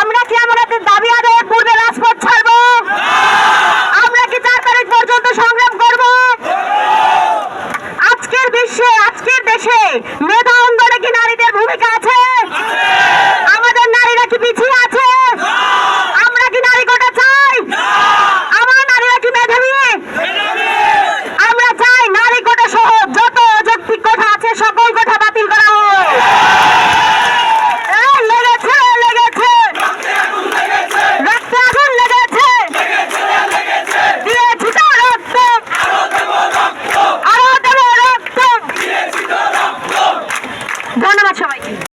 আমরা। কি আমাদের দাবি আদায়ের পূর্বে রাজপথ ছাড়বো? আমরা কি চার তারিখ পর্যন্ত সংগ্রাম করব? আজকের বিশ্বে, আজকের দেশে মেধা ধন্যবাদ সবাইকে।